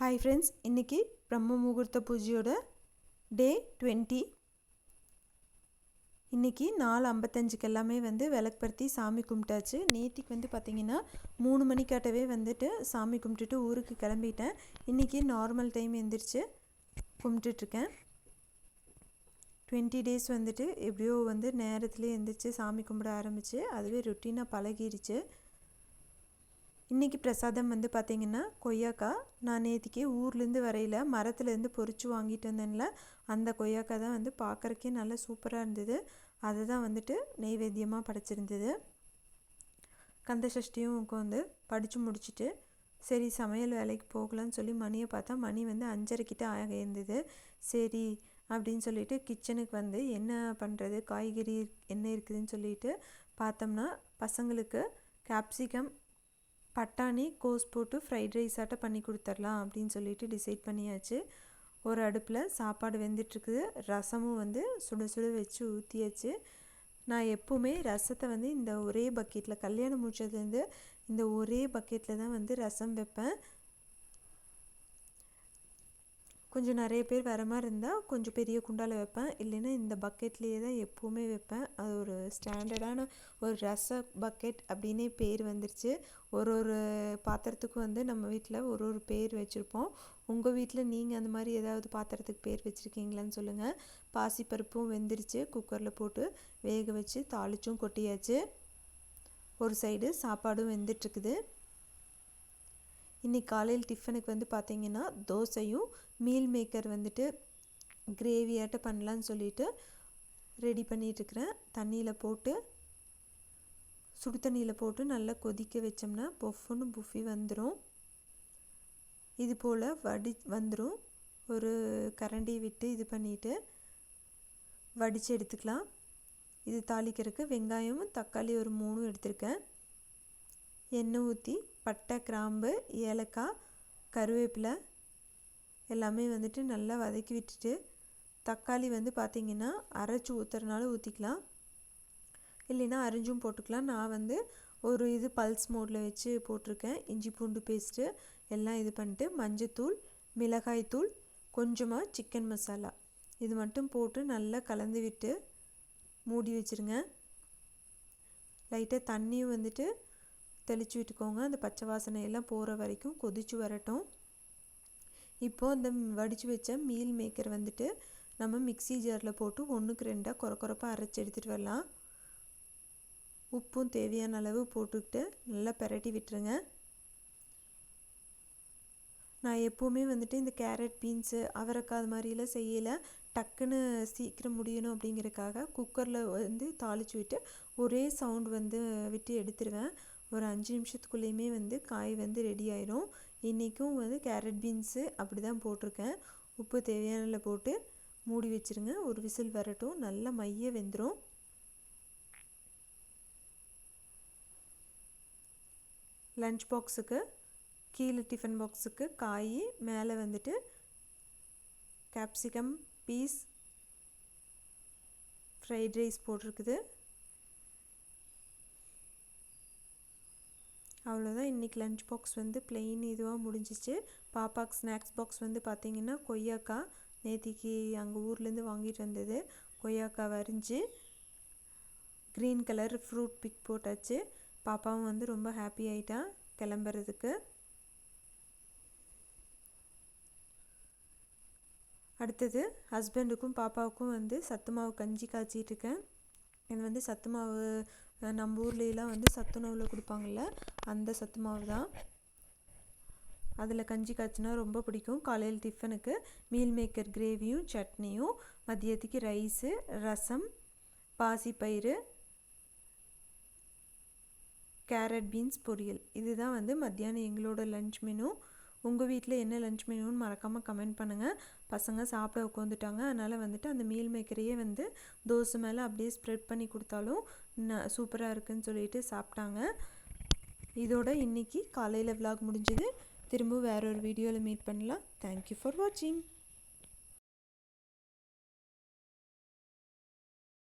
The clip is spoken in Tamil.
ஹாய் ஃப்ரெண்ட்ஸ் இன்றைக்கி பிரம்ம முகூர்த்த பூஜையோட டே டுவெண்ட்டி இன்றைக்கி நாலு ஐம்பத்தஞ்சுக்கு எல்லாமே வந்து விளக்குப்படுத்தி சாமி கும்பிட்டாச்சு. நேற்றுக்கு வந்து பார்த்திங்கன்னா மூணு மணிக்காட்டவே வந்துட்டு சாமி கும்பிட்டுட்டு ஊருக்கு கிளம்பிட்டேன். இன்றைக்கி நார்மல் டைம் எந்திரிச்சு கும்பிட்டுட்ருக்கேன். டுவெண்ட்டி டேஸ் வந்துட்டு எப்படியோ வந்து நேரத்துலேயே எந்திரிச்சு சாமி கும்பிட ஆரம்பிச்சு அதுவே ரொட்டீனாக பழகிருச்சு. இன்றைக்கி பிரசாதம் வந்து பார்த்திங்கன்னா கொய்யாக்காய் நான் நேற்றுக்கே ஊர்லேருந்து வரையில் மரத்துலேருந்து பொறிச்சு வாங்கிட்டு வந்தேன்ல அந்த கொய்யாக்காய் தான் வந்து பார்க்குறக்கே நல்லா சூப்பராக இருந்தது. அதை தான் வந்துட்டு நெய்வேத்தியமாக படைச்சிருந்தது. கந்த சஷ்டியும் உட்காந்து படித்து முடிச்சுட்டு சரி சமையல் வேலைக்கு போகலான்னு சொல்லி மணியை பார்த்தா மணி வந்து அஞ்சரைக்கிட்ட ஆக இருந்தது. சரி அப்படின்னு சொல்லிட்டு கிச்சனுக்கு வந்து என்ன பண்ணுறது காய்கறி என்ன இருக்குதுன்னு சொல்லிட்டு பார்த்தோம்னா பசங்களுக்கு கேப்சிகம் பட்டாணி கோஸ் போட்டு ஃப்ரைட் ரைஸ் ஆட்ட பண்ணி கொடுத்துர்லாம் அப்படின்னு சொல்லிட்டு டிசைட் பண்ணியாச்சு. ஒரு அடுப்பில் சாப்பாடு வெந்துட்டுருக்குது. ரசமும் வந்து சுட சுட வச்சு ஊற்றியாச்சு நான் எப்போவுமே ரசத்தை வந்து இந்த ஒரே பக்கெட்டில் கல்யாணம் முடிச்சதுலேருந்து இந்த ஒரே பக்கெட்டில் தான் வந்து ரசம் வைப்பேன். கொஞ்சம் நிறைய பேர் வர மாதிரி இருந்தால் கொஞ்சம் பெரிய குண்டால் வைப்பேன். இல்லைன்னா இந்த பக்கெட்லேயே தான் எப்போவுமே வைப்பேன். அது ஒரு ஸ்டாண்டர்டான ஒரு ரச பக்கெட் அப்படின்னே பேர் வந்துருச்சு. ஒரு ஒரு பாத்திரத்துக்கும் வந்து நம்ம வீட்டில் ஒரு ஒரு பேர் வச்சுருப்போம். உங்கள் வீட்டில் நீங்கள் அந்த மாதிரி ஏதாவது பாத்திரத்துக்கு பேர் வச்சுருக்கீங்களான்னு சொல்லுங்கள் பாசிப்பருப்பும் வெந்துருச்சு. குக்கரில் போட்டு வேக வச்சு தாளிச்சும் கொட்டியாச்சு. ஒரு சைடு சாப்பாடும் வெந்துட்டுருக்குது. இன்றைக்கி காலையில் டிஃபனுக்கு வந்து பார்த்திங்கன்னா தோசையும் மீல் மேக்கர் வந்துட்டு கிரேவியாட்ட பண்ணலான்னு சொல்லிட்டு ரெடி பண்ணிகிட்ருக்கிறேன் தண்ணியில் போட்டு சுடு தண்ணியில் போட்டு நல்லா கொதிக்க வச்சோம்னா பொஃப்னு புஃபி வந்துடும் இது போல் வடி வந்துடும் ஒரு கரண்டி விட்டு இது பண்ணிவிட்டு வடித்து எடுத்துக்கலாம். இது தாளிக்கிறதுக்கு வெங்காயமும் தக்காளி ஒரு மூணும் எடுத்திருக்கேன். எண்ணெய் ஊற்றி பட்டை கிராம்பு ஏலக்காய் கருவேப்பிலை எல்லாமே வந்துட்டு நல்லா வதக்கி விட்டுட்டு தக்காளி வந்து பார்த்திங்கன்னா அரைச்சி ஊற்றுறனால ஊற்றிக்கலாம் இல்லைன்னா அரிஞ்சும் போட்டுக்கலாம். நான் வந்து ஒரு இது பல்ஸ் மோடில் வச்சு போட்டிருக்கேன். இஞ்சி பூண்டு பேஸ்ட்டு எல்லாம் இது பண்ணிட்டு மஞ்சத்தூள் மிளகாய்த்தூள் கொஞ்சமாக சிக்கன் மசாலா. இது மட்டும் போட்டு நல்லா கலந்து விட்டு மூடி வச்சுருங்க. லைட்டாக தண்ணியும் வந்துட்டு தெளித்து விட்டுக்கோங்க. அந்த பச்சை வாசனையெல்லாம் போகிற வரைக்கும் கொதித்து வரட்டும். இப்போது அந்த வடித்து வச்ச மீல் மேக்கர் வந்துட்டு நம்ம மிக்சி ஜாரில் போட்டு ஒன்றுக்கு ரெண்டாக குறை குறைப்பாக அரைச்சி எடுத்துகிட்டு வரலாம். உப்பும் தேவையான அளவு போட்டுக்கிட்டு நல்லா பெரட்டி விட்டுருங்க. நான் எப்போவுமே வந்துட்டு இந்த கேரட் பீன்ஸு அவரைக்காய் அது மாதிரிலாம் செய்யலை. டக்குன்னு சீக்கிரம் முடியணும் அப்படிங்கிறதுக்காக குக்கரில் வந்து தாளித்து விட்டு ஒரே சவுண்ட் வந்து விட்டு எடுத்துருவேன். ஒரு அஞ்சு நிமிஷத்துக்குள்ளேயுமே வந்து காய் வந்து ரெடி ஆயிரும். இன்றைக்கும் வந்து கேரட் பீன்ஸு அப்படி தான் போட்டிருக்கேன். உப்பு தேவையான போட்டு மூடி வச்சுருங்க. ஒரு விசில் வரட்டும். நல்லா மைய வெந்துடும் லஞ்ச் பாக்ஸுக்கு கீழே டிஃபன் பாக்ஸுக்கு காய் மேலே வந்துட்டு கேப்சிகம் பீஸ் ஃப்ரைட் ரைஸ் போட்டிருக்குது. அவ்வளோதான் இன்றைக்கி லஞ்ச் பாக்ஸ் வந்து பிளெயின் இதுவாக முடிஞ்சிச்சு. பாப்பாக்கு ஸ்நாக்ஸ் பாக்ஸ் வந்து பார்த்திங்கன்னா கொய்யாக்காய் நேத்திக்கு அங்கே ஊர்லேருந்து வாங்கிட்டு வந்தது. கொய்யாக்காய் வரைஞ்சி க்ரீன் கலர் ஃப்ரூட் பிக் போட்டாச்சு. பாப்பாவும் வந்து ரொம்ப ஹாப்பி ஆகிட்டா கிளம்புறதுக்கு. அடுத்தது ஹஸ்பண்டுக்கும் பாப்பாவுக்கும் வந்து சத்து மாவு கஞ்சி காய்ச்சிட்ருக்கேன் இது வந்து சத்து மாவு நம்ம ஊர்லலாம் வந்து சத்துணவில் கொடுப்பாங்கள்ல அந்த சத்து மாவு தான். அதில் கஞ்சி காய்ச்சினா ரொம்ப பிடிக்கும். காலையில் டிஃபனுக்கு மீல் மேக்கர் கிரேவியும் சட்னியும் மதியத்துக்கு ரைஸு ரசம் பாசிப்பயிறு கேரட் பீன்ஸ் பொரியல். இதுதான் வந்து மத்தியானம் எங்களோட லன்ச் மெனு உங்கள் வீட்டில் என்ன லன்ச் மெனுன்னு மறக்காமல் கமெண்ட் பண்ணுங்கள் பசங்க சாப்பிட உட்காந்துட்டாங்க அதனால் வந்துட்டு அந்த மீல் மேக்கரையே வந்து தோசை மேலே அப்படியே ஸ்ப்ரெட் பண்ணி கொடுத்தாலும் ந சூப்பராக இருக்குதுன்னு சொல்லிட்டு சாப்பிட்டாங்க. இதோட இன்றைக்கி காலையில் விலாக் முடிஞ்சது. திரும்ப வேற ஒரு வீடியோவில் மீட் பண்ணலாம். தேங்க்யூ ஃபார் வாட்சிங்